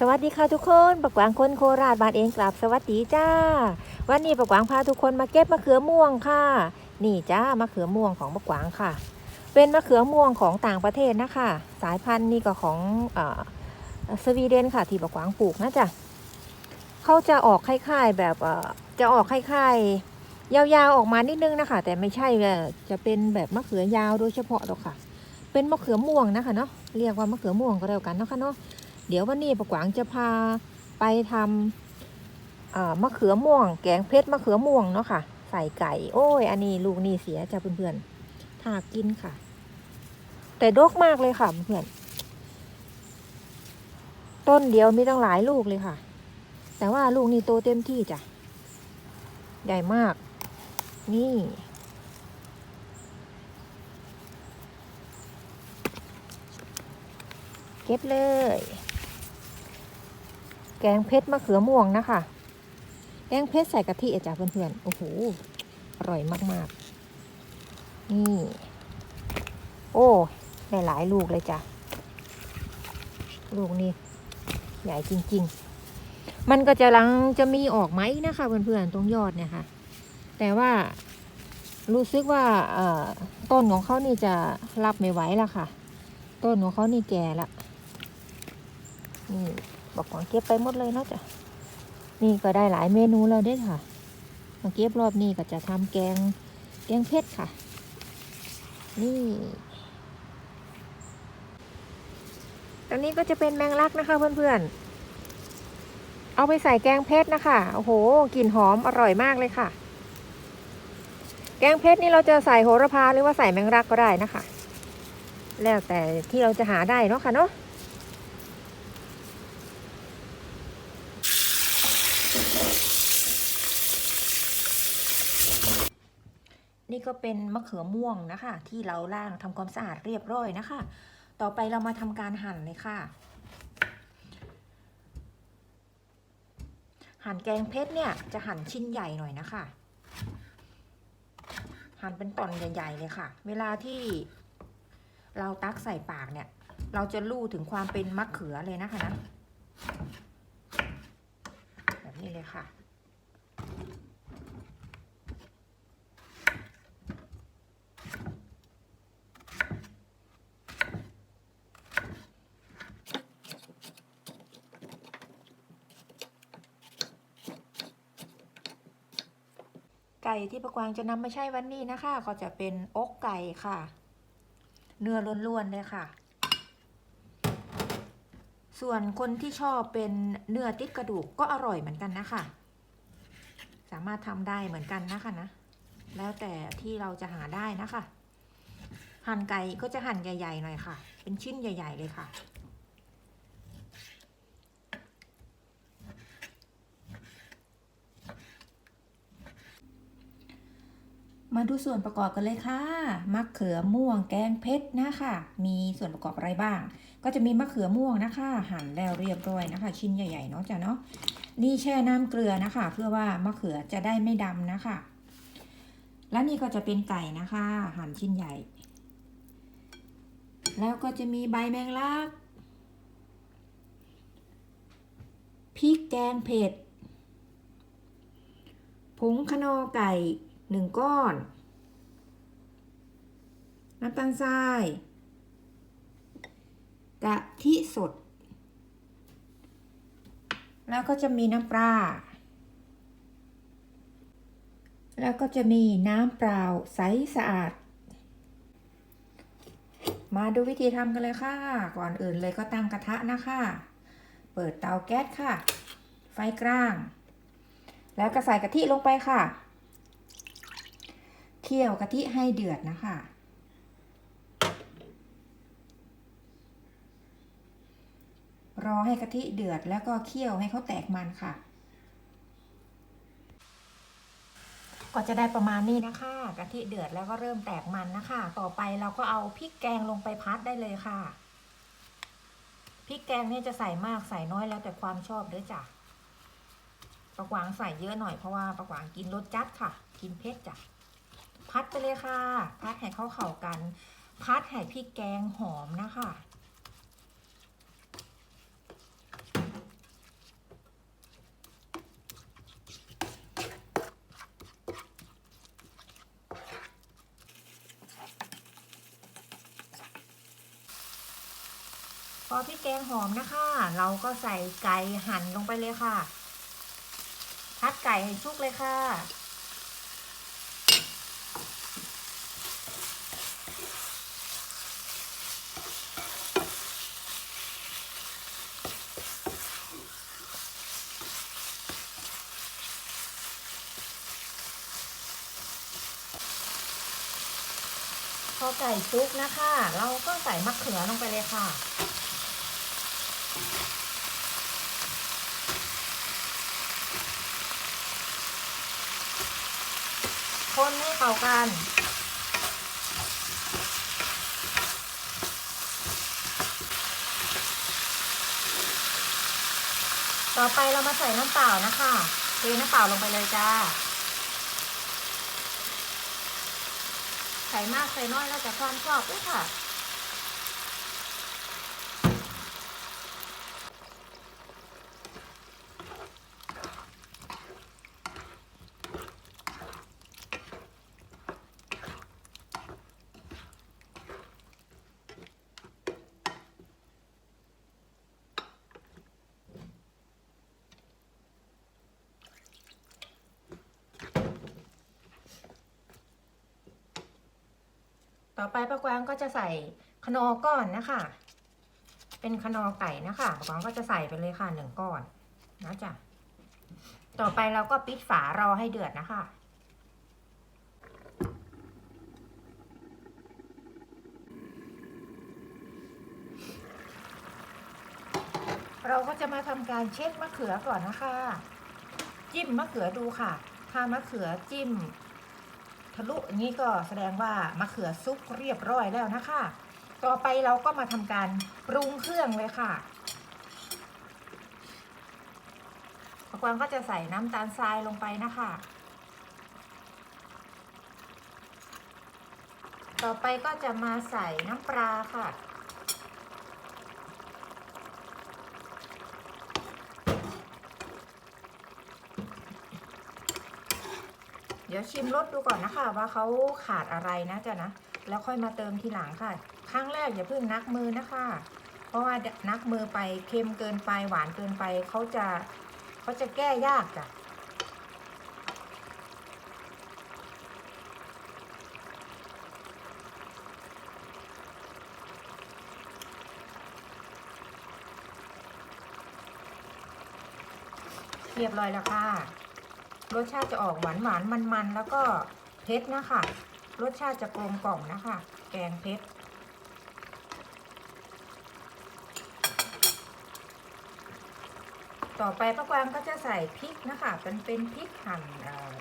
สวัสดีค่ะทุกคนปะกวางคนโคราชบ้านเองกลับสวัสดีจ้า วันนี้ปะกวางพาทุกคนมาเก็บมะเขือม่วงค่ะ นี่จ้ามะเขือม่วงของปะกวางค่ะ เป็นมะเขือม่วงของต่างประเทศนะคะ สายพันธุ์นี่ก็ของอสวีเดนค่ะ ที่ปะกวางปลูกนะจ๊ะเขาจะออกคล้ายๆแบบจะออกคล้ายๆ ยาวๆออกมานิดนึงนะคะ แต่ไม่ใช่ว่าจะเป็นแบบมะเขือยาวโดยเฉพาะหรอกค่ะ เป็นมะเขือม่วงนะคะเนาะเรียกว่ามะเขือม่วงก็แล้วกันเนาะค่ะเนาะ เดี๋ยววันนี้ปะกวางจะพาไปทำมะเขือม่วง แกงเพชรมะเขือม่วงเนาะค่ะ ใส่ไก่ โอ้ย อันนี้ลูกนี่เสียจ้ะเพื่อนๆถ้ากินค่ะ แต่ดกมากเลยค่ะเพื่อนต้นเดียวมีตั้งหลายลูกเลยค่ะ แต่ว่าลูกนี่โตเต็มที่จ้ะ ใหญ่มาก นี่ เก็บเลย แกงเพชรมะเขือม่วงนะคะ แกงเพชรใส่กะทิอะจ้ะเพื่อนๆโอ้โหอร่อยมากๆ นี่ โอ้ได้หลายลูกเลยจ้ะ ลูกนี่ใหญ่จริง ๆ มันก็จะลังจะมีออกไหมนะคะเพื่อนๆตรงยอดเนี่ยค่ะ แต่ว่ารู้สึกว่าต้นของเขานี่จะรับไม่ไหวแล้วค่ะ ต้นของเขานี่แก่ละนี่ บอกว่าเก็บไปหมดเลยเนาะจ้ะนี่ก็ได้หลายเมนูแล้วเด้ค่ะมาเก็บรอบนี้ก็จะทำแกงแกงเพชรค่ะ นี่ตอนนี้ก็จะเป็นแมงลักนะคะเพื่อนๆ เอาไปใส่แกงเพชรนะคะ โอ้โห กลิ่นหอมอร่อยมากเลยค่ะ แกงเพชรนี่เราจะใส่โหระพาหรือว่าใส่แมงลักก็ได้นะคะ แล้วแต่ที่เราจะหาได้เนาะค่ะเนาะ ก็เป็นมะเขือม่วงนะคะ ที่เราล่างทำความสะอาดเรียบร้อยนะคะ ต่อไปเรามาทำการหั่นเลยค่ะ หั่นแกงเพชรเนี่ยจะหั่นชิ้นใหญ่หน่อยนะคะ หั่นเป็นตอนใหญ่ๆเลยค่ะ เวลาที่เราตักใส่ปากเนี่ย เราจะรู้ถึงความเป็นมะเขือเลยนะคะนะแบบนี้เลยค่ะ ไก่ที่ประกวางจะนำมาใช้วันนี้นะคะ ก็จะเป็นอกไก่ค่ะ เนื้อล้วนๆเลยค่ะ ส่วนคนที่ชอบเป็นเนื้อติดกระดูกก็อร่อยเหมือนกันนะคะ สามารถทำได้เหมือนกันนะคะนะ แล้วแต่ที่เราจะหาได้นะคะ หั่นไก่ก็จะหั่นใหญ่ๆหน่อยค่ะ เป็นชิ้นใหญ่ ๆ เลยค่ะ มาดูส่วนประกอบกันเลยค่ะ มะเขือม่วงแกงเพชรนะคะ มีส่วนประกอบอะไรบ้าง ก็จะมีมะเขือม่วงนะคะ หั่นแล้วเรียบร้อยนะคะ ชิ้นใหญ่ๆเนาะจ้ะเนาะ นี่แช่น้ำเกลือนะคะ เพื่อว่ามะเขือจะได้ไม่ดำนะคะ และนี่ก็จะเป็นไก่นะคะ หั่นชิ้นใหญ่ แล้วก็จะมีใบแมงลัก พริกแกงเผ็ด ผงขนอไก่ หนึ่งก้อน น้ำตาลทรายกะทิสด แล้วก็จะมีน้ำปลา แล้วก็จะมีน้ำเปล่าใสสะอาด มาดูวิธีทำกันเลยค่ะ ก่อนอื่นเลยก็ตั้งกระทะนะคะ เปิดเตาแก๊สค่ะ ไฟกลาง แล้วก็ใส่กะทิลงไปค่ะ เคี่ยวกะทิให้เดือดนะคะ รอให้กะทิเดือดแล้วก็เคี่ยวให้เขาแตกมันค่ะ ก็จะได้ประมาณนี้นะคะกะทิเดือดแล้วก็เริ่มแตกมันนะคะ ต่อไปเราก็เอาพริกแกงลงไปพัดได้เลยค่ะพริกแกงเนี่ยจะใส่มากใส่น้อยแล้วแต่ความชอบเด้อจ้ะประกวางใส่เยอะหน่อยเพราะว่าประกวางกินรสจัดค่ะ กินเผ็ดจ้ะ พัดไปเลยค่ะ พัดให่เข้าเข่ากัน พัดให่พริกแกงหอมนะคะพอพริกแกงหอมนะคะ เราก็ใส่ไก่หั่นลงไปเลยค่ะ พัดไก่ให้ชุกเลยค่ะ อไก่ซุกนะคะ เราก็ใส่มะเขือลงไปเลยค่ะ คนให้เข้ากันต่อไปเรามาใส่น้ำเปล่านะคะเทน้ำเปล่าลงไปเลยจ้า ส่มากใส่น้อยแล้วแต่ความชอบด้วยค่ะ ต่อไปป้ากวางก็จะใส่ขนอก้อนนะคะ เป็นขนอไก่นะคะป้ากวางก็จะใส่ไปเลยค่ะหนึ่งก้อนนะจ๊ะต่อไปเราก็ปิดฝารอให้เดือดนะคะเราก็จะมาทำการเช็ดมะเขือก่อนนะคะ จิ้มมะเขือดูค่ะ ถ้ามะเขือจิ้ม ทะลุอย่างนี้ก็แสดงว่ามะเขือซุกเรียบร้อยแล้วนะคะ ต่อไปเราก็มาทำการปรุงเครื่องเลยค่ะปะกวางก็จะใส่น้ำตาลทรายลงไปนะคะ ต่อไปก็จะมาใส่น้ำปลาค่ะ ดี๋ยวชิมรสดูก่อนนะคะว่าเขาขาดอะไรนะจ๊ะนะ แล้วค่อยมาเติมทีหลังค่ะ ครั้งแรกอย่าเพิ่งนักมือนะคะ เพราะว่านักมือไปเค็มเกินไปหวานเกินไปเขาจะเขาจะแก้ยากจ้ะเรียบร้อยแล้วค่ะ รสชาติจะออกหวานหวานมันมันๆแล้วก็เผ็ดนะคะ รสชาติจะกลมกล่อมนะคะ แกงเผ็ดต่อไปป้ากวางก็จะใส่พริกนะคะเป็นเป็นพริกหั่นเอ่อ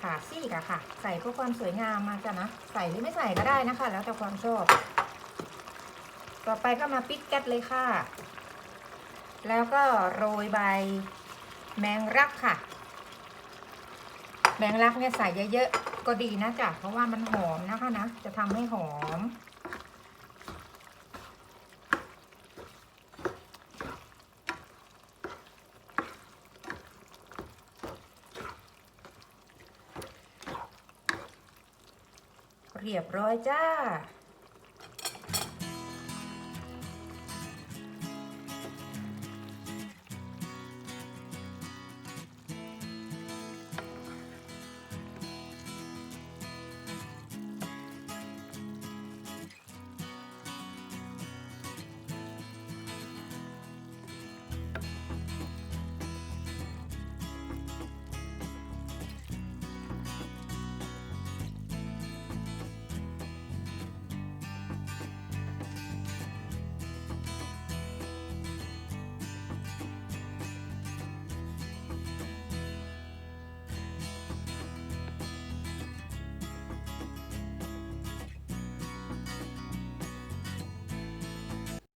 ขาซี่กะค่ะ ใส่เพื่อความสวยงามมาจ้ะนะ ใส่หรือไม่ใส่ก็ได้นะคะ แล้วแต่ความชอบ ต่อไปก็มาปิดแก๊สเลยค่ะ แล้วก็โรยใบแมงรักค่ะ แมงลักเนี่ยใส่เยอะๆก็ดีนะจ๊ะเพราะว่ามันหอมนะคะนะ จะทำให้หอม เรียบร้อยจ้า